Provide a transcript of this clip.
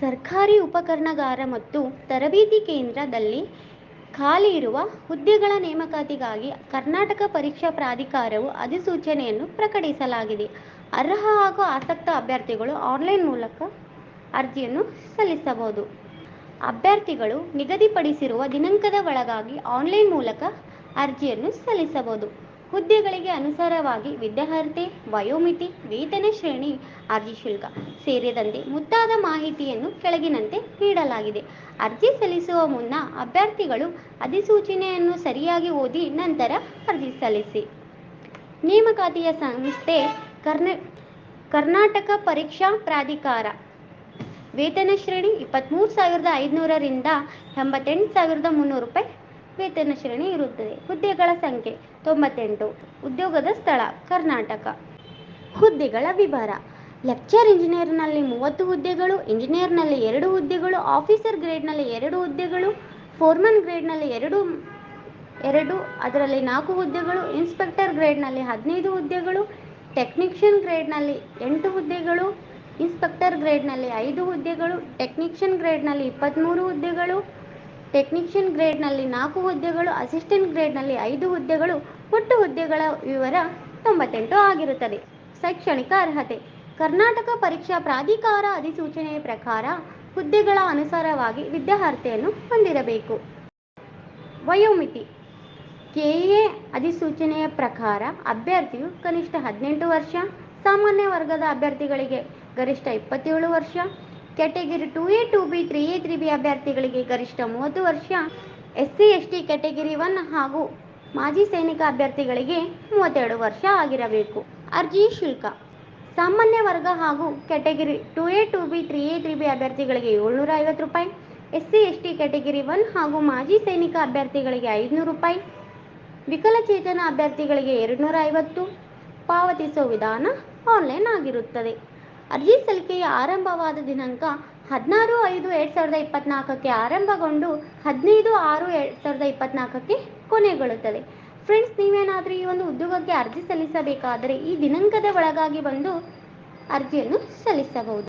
ಸರ್ಕಾರಿ ಉಪಕರಣಗಾರ ಮತ್ತು ತರಬೇತಿ ಕೇಂದ್ರದಲ್ಲಿ ಖಾಲಿ ಇರುವ ಹುದ್ದೆಗಳ ನೇಮಕಾತಿಗಾಗಿ ಕರ್ನಾಟಕ ಪರೀಕ್ಷಾ ಪ್ರಾಧಿಕಾರವು ಅಧಿಸೂಚನೆಯನ್ನು ಪ್ರಕಟಿಸಲಾಗಿದೆ. ಅರ್ಹ ಹಾಗೂ ಆಸಕ್ತ ಅಭ್ಯರ್ಥಿಗಳು ಆನ್ಲೈನ್ ಮೂಲಕ ಅರ್ಜಿಯನ್ನು ಸಲ್ಲಿಸಬಹುದು. ಅಭ್ಯರ್ಥಿಗಳು ನಿಗದಿಪಡಿಸಿರುವ ದಿನಾಂಕದ ಒಳಗಾಗಿ ಆನ್ಲೈನ್ ಮೂಲಕ ಅರ್ಜಿಯನ್ನು ಸಲ್ಲಿಸಬಹುದು. ಹುದ್ದೆಗಳಿಗೆ ಅನುಸಾರವಾಗಿ ವಿದ್ಯಾರ್ಹತೆ, ವಯೋಮಿತಿ, ವೇತನ ಶ್ರೇಣಿ ಅರ್ಜಿ ಶುಲ್ಕ ಸೇರಿದಂತೆ ಮುಂತಾದ ಮಾಹಿತಿಯನ್ನು ಕೆಳಗಿನಂತೆ ನೀಡಲಾಗಿದೆ. ಅರ್ಜಿ ಸಲ್ಲಿಸುವ ಮುನ್ನ ಅಭ್ಯರ್ಥಿಗಳು ಅಧಿಸೂಚನೆಯನ್ನು ಸರಿಯಾಗಿ ಓದಿ ನಂತರ ಅರ್ಜಿ ಸಲ್ಲಿಸಿ. ನೇಮಕಾತಿಯ ಸಂಸ್ಥೆ ಕರ್ನ, ಕರ್ನಾಟಕ ಪರೀಕ್ಷಾ ಪ್ರಾಧಿಕಾರ. ವೇತನ ಶ್ರೇಣಿ ಇಪ್ಪತ್ತ್ಮೂರು ಸಾವಿರದ ಐದುನೂರರಿಂದ ಎಂಬತ್ತೆಂಟು ಸಾವಿರದ ಮುನ್ನೂರು ರೂಪಾಯಿ ವೇತನ ಶ್ರೇಣಿ ಇರುತ್ತದೆ. ಹುದ್ದೆಗಳ ಸಂಖ್ಯೆ ತೊಂಬತ್ತೆಂಟು. ಉದ್ಯೋಗದ ಸ್ಥಳ, ಕರ್ನಾಟಕ. ಹುದ್ದೆಗಳ ವಿವರ. ಲೆಕ್ಚರ್ ಇಂಜಿನಿಯರ್ನಲ್ಲಿ ಮೂವತ್ತು ಹುದ್ದೆಗಳು, ಇಂಜಿನಿಯರ್ನಲ್ಲಿ ಎರಡು ಹುದ್ದೆಗಳು, ಆಫೀಸರ್ ಗ್ರೇಡ್ನಲ್ಲಿ ಎರಡು ಹುದ್ದೆಗಳು, ಫೋರ್ಮನ್ ಗ್ರೇಡ್ನಲ್ಲಿ ಎರಡು ಎರಡು, ಅದರಲ್ಲಿ ನಾಲ್ಕು ಹುದ್ದೆಗಳು, ಇನ್ಸ್ಪೆಕ್ಟರ್ ಗ್ರೇಡ್ನಲ್ಲಿ ಹದಿನೈದು ಹುದ್ದೆಗಳು, ಟೆಕ್ನಿಷಿಯನ್ ಗ್ರೇಡ್ನಲ್ಲಿ ಎಂಟು ಹುದ್ದೆಗಳು, ಇನ್ಸ್ಪೆಕ್ಟರ್ ಗ್ರೇಡ್ನಲ್ಲಿ ಐದು ಹುದ್ದೆಗಳು, ಟೆಕ್ನಿಷಿಯನ್ ಗ್ರೇಡ್ನಲ್ಲಿ ಇಪ್ಪತ್ತ್ಮೂರು ಹುದ್ದೆಗಳು ಟೆಕ್ನಿಷಿಯನ್ ಗ್ರೇಡ್ನಲ್ಲಿ ನಾಲ್ಕು ಹುದ್ದೆಗಳು ಅಸಿಸ್ಟೆಂಟ್ ಗ್ರೇಡ್ನಲ್ಲಿ ಐದು ಹುದ್ದೆಗಳು, ಒಟ್ಟು ಹುದ್ದೆಗಳ ವಿವರ ತೊಂಬತ್ತೆಂಟು ಆಗಿರುತ್ತದೆ. ಶೈಕ್ಷಣಿಕ ಅರ್ಹತೆ. ಕರ್ನಾಟಕ ಪರೀಕ್ಷಾ ಪ್ರಾಧಿಕಾರ ಅಧಿಸೂಚನೆಯ ಪ್ರಕಾರ ಹುದ್ದೆಗಳ ಅನುಸಾರವಾಗಿ ವಿದ್ಯಾರ್ಹತೆಯನ್ನು ಹೊಂದಿರಬೇಕು. ವಯೋಮಿತಿ. ಕೆಎ ಅಧಿಸೂಚನೆಯ ಪ್ರಕಾರ ಅಭ್ಯರ್ಥಿಯು ಕನಿಷ್ಠ ಹದಿನೆಂಟು ವರ್ಷ, ಸಾಮಾನ್ಯ ವರ್ಗದ ಅಭ್ಯರ್ಥಿಗಳಿಗೆ ಗರಿಷ್ಠ ಇಪ್ಪತ್ತೇಳು ವರ್ಷ category two A, two B, three A, three B ಅಭ್ಯರ್ಥಿಗಳಿಗೆ ಗರಿಷ್ಠ ಮೂವತ್ತು ವರ್ಷ, S C, S T category one ಹಾಗೂ ಮಾಜಿ ಸೈನಿಕ ಅಭ್ಯರ್ಥಿಗಳಿಗೆ ಮೂವತ್ತೆರಡು ವರ್ಷ ಆಗಿರಬೇಕು. ಅರ್ಜಿ ಶುಲ್ಕ. ಸಾಮಾನ್ಯ ವರ್ಗ ಹಾಗೂ category two A, two B, three A, three B ಅಭ್ಯರ್ಥಿಗಳಿಗೆ ಏಳ್ನೂರ ಐವತ್ತು ರೂಪಾಯಿ, S C, S T category one ಹಾಗೂ ಮಾಜಿ ಸೈನಿಕ ಅಭ್ಯರ್ಥಿಗಳಿಗೆ ಐದುನೂರು ರೂಪಾಯಿ, ವಿಕಲಚೇತನ ಅಭ್ಯರ್ಥಿಗಳಿಗೆ ಎರಡುನೂರ ಐವತ್ತು ಪಾವತಿಸುವ ವಿಧಾನ ಆನ್ಲೈನ್ ಆಗಿರುತ್ತದೆ. ಅರ್ಜಿ ಸಲ್ಲಿಕೆಯ ಆರಂಭವಾದ ದಿನಾಂಕ ಹದಿನಾರು ಐದು ಎರಡು ಸಾವಿರದ ಇಪ್ಪತ್ನಾಲ್ಕಕ್ಕೆ ಆರಂಭಗೊಂಡು ಹದಿನೈದು ಆರು ಎರಡು ಸಾವಿರದ ಇಪ್ಪತ್ನಾಲ್ಕಕ್ಕೆ ಕೊನೆಗೊಳ್ಳುತ್ತದೆ. ಫ್ರೆಂಡ್ಸ್ ನೀವೇನಾದರೂ ಈ ಒಂದು ಉದ್ಯೋಗಕ್ಕೆ ಅರ್ಜಿ ಸಲ್ಲಿಸಬೇಕಾದರೆ ಈ ದಿನಾಂಕದ ಒಳಗಾಗಿ ಬಂದು ಅರ್ಜಿಯನ್ನು ಸಲ್ಲಿಸಬಹುದು.